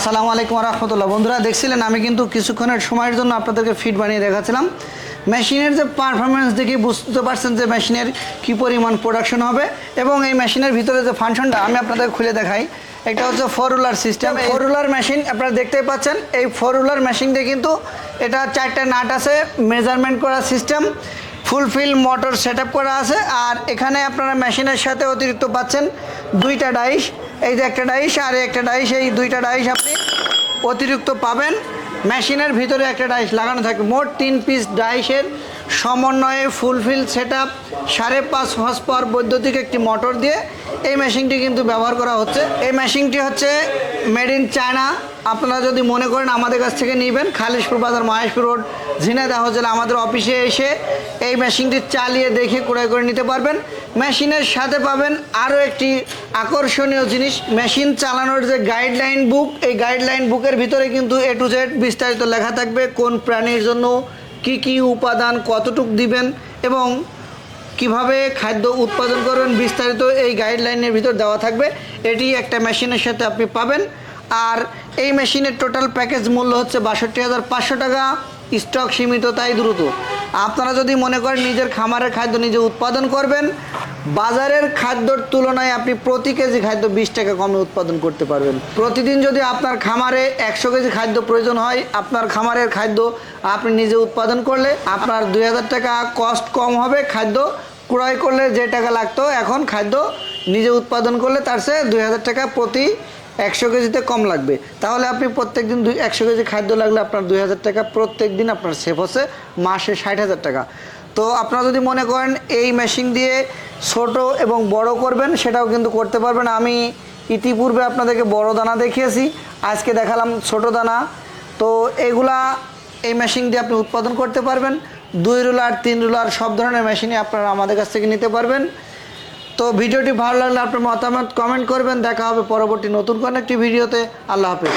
আসসালামু আলাইকুম রহমতুল্লাহ। বন্ধুরা, দেখছিলেন আমি কিন্তু কিছুক্ষণের সময়ের জন্য আপনাদেরকে ফিট বানিয়ে দেখাচ্ছিলাম। মেশিনের যে পারফরমেন্স দেখে বুঝতে পারছেন যে মেশিনের কী পরিমাণ প্রোডাকশন হবে এবং এই মেশিনের ভিতরে যে ফাংশনটা আমি আপনাদের খুলে দেখাই। একটা হচ্ছে four ruler system four ruler machine আপনারা দেখতেই পাচ্ছেন, এই ফোর রুলার মেশিনটা কিন্তু এটা চারটে নাট আছে মেজারমেন্ট করা সিস্টেম ফুলফিল মোটর সেট করা আছে, আর এখানে আপনারা মেশিনের সাথে অতিরিক্ত পাচ্ছেন দুইটা ডাইশ এই যে একটা ডাইস আর একটা ডাইস এই দুইটা ডাইস আপনি অতিরিক্ত পাবেন। মেশিনের ভিতরে একটা ডাইস লাগানো থাকে। মোট তিন পিস ডাইসের সমন্বয়ে ফুলফিল সেট আপ সাড়ে পাঁচ হর্স পাওয়ার বৈদ্যুতিক একটি মোটর দিয়ে এই মেশিনটি কিন্তু ব্যবহার করা হচ্ছে। এই মেশিনটি হচ্ছে মেড ইন চায়না। আপনারা যদি মনে করেন আমাদের কাছ থেকে নেবেন, খালিশপুর বাজার, মহেশপুর রোড, ঝিনাইদহ জেলা আমাদের অফিসে এসে এই মেশিনটি চালিয়ে দেখে ক্রয় করে নিতে পারবেন। মেশিনের সাথে পাবেন আরও একটি আকর্ষণীয় জিনিস, মেশিন চালানোর যে গাইডলাইন বুক এই গাইডলাইন বুকের ভিতরে কিন্তু এ টু জেড বিস্তারিত লেখা থাকবে, কোন প্রাণীর জন্য কি কি উপাদান কতটুক দিবেন এবং কীভাবে খাদ্য উৎপাদন করবেন বিস্তারিত এই গাইডলাইনের ভিতর দেওয়া থাকবে। এটি একটা মেশিনের সাথে আপনি পাবেন। আর এই মেশিনের টোটাল প্যাকেজ মূল্য হচ্ছে বাষট্টি হাজার পাঁচশো টাকা। স্টক সীমিত, তাই দ্রুত। আপনারা যদি মনে করেন নিজের খামারের খাদ্য নিজে উৎপাদন করবেন, বাজারের খাদ্যর তুলনায় আপনি প্রতি কেজি খাদ্য বিশ টাকা কমে উৎপাদন করতে পারবেন। প্রতিদিন যদি আপনার খামারে একশো কেজি খাদ্য প্রয়োজন হয়, আপনার খামারের খাদ্য আপনি নিজে উৎপাদন করলে আপনার দুই হাজার টাকা কস্ট কম হবে খাদ্য। ক্রয় করলে যে টাকা লাগতো, এখন খাদ্য নিজে উৎপাদন করলে তার সে দুই হাজার টাকা প্রতি একশো কেজিতে কম লাগবে। তাহলে আপনি প্রত্যেক দিন দুই, একশো কেজি খাদ্য লাগলে আপনার দুই হাজার টাকা প্রত্যেক দিন আপনার সেভ হচ্ছে, মাসে ষাট হাজার টাকা। তো আপনারা যদি মনে করেন এই মেশিন দিয়ে ছোট এবং বড় করবেন, সেটাও কিন্তু করতে পারবেন। আমি ইতিপূর্বে আপনাদেরকে বড় দানা দেখিয়েছি, আজকে দেখালাম ছোট দানা। তো এগুলা এই মেশিন দিয়ে আপনি উৎপাদন করতে পারবেন। দুই রুলার, তিন রুলার সব ধরনের মেশিনই আপনারা আমাদের কাছ থেকে নিতে পারবেন। তো ভিডিওটি ভালো লাগলে আপনার মতামত কমেন্ট করবেন। দেখা হবে পরবর্তী নতুন কোনো একটি ভিডিওতে। আল্লাহ হাফেজ।